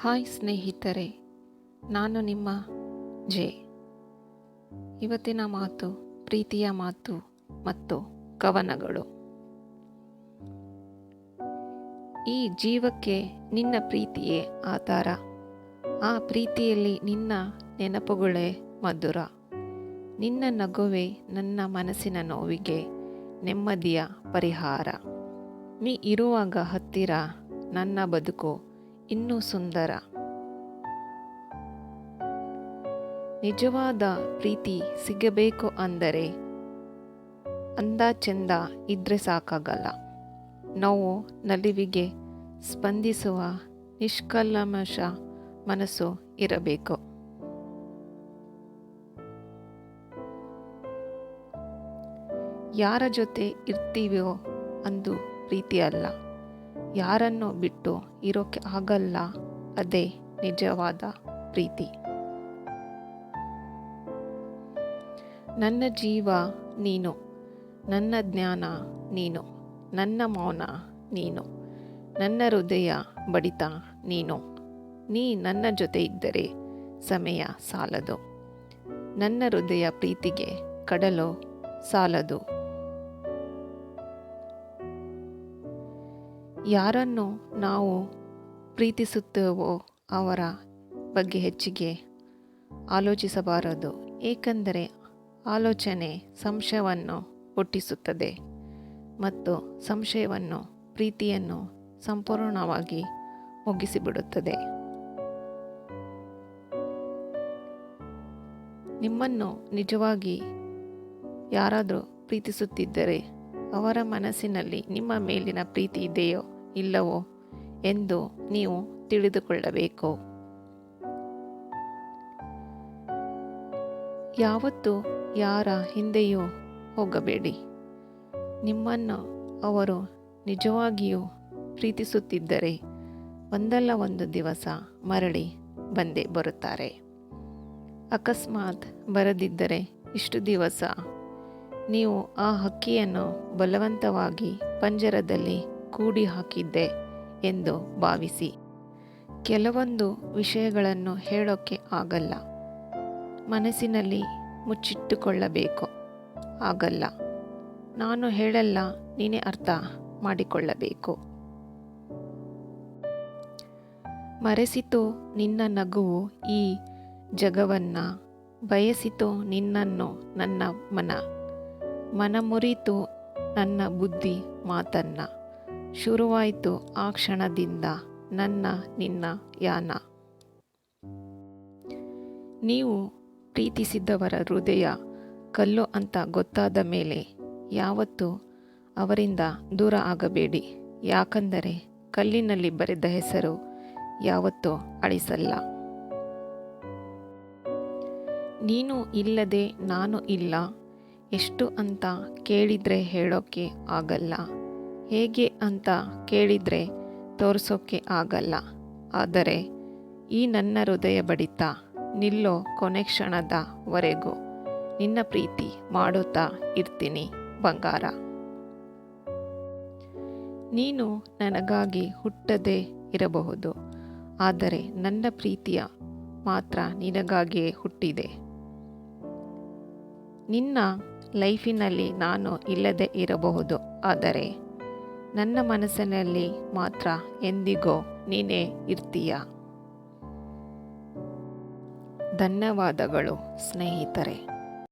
Hi ಸ್ನೇಹಿತರೆ, ನಾನು ನಿಮ್ಮ ಜೆ. ಇವತ್ತಿನ ಮಾತು, ಪ್ರೀತಿಯ ಮಾತು ಮತ್ತು ಕವನಗಳು. ಈ ಜೀವಕ್ಕೆ ನಿನ್ನ ಪ್ರೀತಿಯೇ ಆಧಾರ. ಆ ಪ್ರೀತಿಯಲ್ಲಿ ನಿನ್ನ ನೆನಪುಗಳೇ ಮಧುರ. ನಿನ್ನ ನಗುವೆ ನನ್ನ ಮನಸ್ಸಿನ ನೋವಿಗೆ ನೆಮ್ಮದಿಯ ಪರಿಹಾರ. ನೀ ಇರುವಾಗ ಹತ್ತಿರ ನನ್ನ ಬದುಕು. ಇನ್ನೂ ಸುಂದರ. ನಿಜವಾದ ಪ್ರೀತಿ ಸಿಗಬೇಕು ಅಂದರೆ ಅಂದ ಚೆಂದ ಇದ್ರೆ ಸಾಕಾಗಲ್ಲ. ನೋವು ನಲಿವಿಗೆ ಸ್ಪಂದಿಸುವ ನಿಷ್ಕಲ್ಮಶ ಮನಸ್ಸು ಇರಬೇಕು. ಯಾರ ಜೊತೆ ಇರ್ತೀವೋ ಅಂದು ಪ್ರೀತಿ ಅಲ್ಲ ಯಾರನ್ನು ಬಿಟ್ಟು ಇರೋಕ್ಕೆ ಆಗಲ್ಲ. ಅದೇ ನಿಜವಾದ ಪ್ರೀತಿ. ನನ್ನ ಜೀವ ನೀನು. ನನ್ನ ಜ್ಞಾನ ನೀನು. ನನ್ನ ಮೌನ ನೀನು. ನನ್ನ ಹೃದಯ ಬಡಿತ ನೀನು. ನೀ ನನ್ನ ಜೊತೆ ಇದ್ದರೆ ಸಮಯ ಸಾಲದು. ನನ್ನ ಹೃದಯ ಪ್ರೀತಿಗೆ ಕಡಲು ಸಾಲದು. ಯಾರನ್ನು ನಾವು ಪ್ರೀತಿಸುತ್ತೇವೋ ಅವರ ಬಗ್ಗೆ ಹೆಚ್ಚಿಗೆ ಆಲೋಚಿಸಬಾರದು. ಏಕೆಂದರೆ ಆಲೋಚನೆ ಸಂಶಯವನ್ನು ಹುಟ್ಟಿಸುತ್ತದೆ ಮತ್ತು ಸಂಶಯವನ್ನು, ಪ್ರೀತಿಯನ್ನು ಸಂಪೂರ್ಣವಾಗಿ ಮುಗಿಸಿಬಿಡುತ್ತದೆ. ನಿಮ್ಮನ್ನು ನಿಜವಾಗಿ ಯಾರಾದರೂ ಪ್ರೀತಿಸುತ್ತಿದ್ದರೆ ಅವರ ಮನಸ್ಸಿನಲ್ಲಿ ನಿಮ್ಮ ಮೇಲಿನ ಪ್ರೀತಿ ಇದೆಯೋ? ಇಲ್ಲವೋ ಎಂದು ನೀವು ತಿಳಿದುಕೊಳ್ಳಬೇಕು. ಯಾವತ್ತೂ ಯಾರ ಹಿಂದೆಯೂ ಹೋಗಬೇಡಿ. ನಿಮ್ಮನ್ನು ಅವರು ನಿಜವಾಗಿಯೂ ಪ್ರೀತಿಸುತ್ತಿದ್ದರೆ ಒಂದಲ್ಲ ಒಂದು ದಿವಸ ಮರಳಿ ಬಂದೇ ಬರುತ್ತಾರೆ. ಅಕಸ್ಮಾತ್ ಬರದಿದ್ದರೆ ಇಷ್ಟು ದಿವಸ ನೀವು ಆ ಹಕ್ಕಿಯನ್ನು ಬಲವಂತವಾಗಿ ಪಂಜರದಲ್ಲಿ ಕೂಡಿ ಹಾಕಿದ್ದೆ ಎಂದು ಭಾವಿಸಿ. ಕೆಲವೊಂದು ವಿಷಯಗಳನ್ನು ಹೇಳೋಕ್ಕೆ ಆಗಲ್ಲ. ಮನಸ್ಸಿನಲ್ಲಿ ಮುಚ್ಚಿಟ್ಟುಕೊಳ್ಳಬೇಕು. ಆಗಲ್ಲ. ನಾನು ಹೇಳಲ್ಲ, ನೀನೇ ಅರ್ಥ ಮಾಡಿಕೊಳ್ಳಬೇಕು. ಮರೆಸಿತು ನಿನ್ನ ನಗುವು ಈ ಜಗವನ್ನ, ಬಯಸಿತು ನಿನ್ನನ್ನು ನನ್ನ ಮನ. ಮನ ಮುರಿತು ನನ್ನ ಬುದ್ಧಿ ಮಾತನ್ನ. ಶುರುವಾಯಿತು ಆ ಕ್ಷಣದಿಂದ ನನ್ನ ನಿನ್ನ ಯಾನ. ನೀವು ಪ್ರೀತಿಸಿದ್ದವರ ಹೃದಯ ಕಲ್ಲು ಅಂತ ಗೊತ್ತಾದ ಮೇಲೆ ಯಾವತ್ತೂ ಅವರಿಂದ ದೂರ ಆಗಬೇಡಿ. ಯಾಕಂದರೆ ಕಲ್ಲಿನಲ್ಲಿ ಬರೆದ ಹೆಸರು ಯಾವತ್ತೂ ಅಳಿಸಲ್ಲ. ನೀನು ಇಲ್ಲದೆ ನಾನು ಇಲ್ಲ. ಎಷ್ಟು ಅಂತ ಕೇಳಿದರೆ ಹೇಳೋಕ್ಕೆ ಆಗಲ್ಲ. ಹೇಗೆ ಅಂತ ಕೇಳಿದರೆ ತೋರಿಸೋಕ್ಕೆ ಆಗಲ್ಲ. ಆದರೆ ಈ ನನ್ನ ಹೃದಯ ಬಡಿತ ನಿಲ್ಲೋ ಕೊನೆ ಕ್ಷಣದವರೆಗೂ ನಿನ್ನ ಪ್ರೀತಿ ಮಾಡುತ್ತಾ ಇರ್ತೀನಿ, ಬಂಗಾರ. ನೀನು ನನಗಾಗಿ ಹುಟ್ಟದೇ ಇರಬಹುದು, ಆದರೆ ನನ್ನ ಪ್ರೀತಿಯ ಮಾತ್ರ ನಿನಗಾಗಿಯೇ ಹುಟ್ಟಿದೆ. ನಿನ್ನ ಲೈಫಿನಲ್ಲಿ ನಾನು ಇಲ್ಲದೆ ಇರಬಹುದು, ಆದರೆ ನನ್ನ ಮನಸ್ಸಿನಲ್ಲಿ ಮಾತ್ರ ಎಂದಿಗೋ ನೀನೇ ಇರ್ತೀಯ. ಧನ್ಯವಾದಗಳು ಸ್ನೇಹಿತರೆ.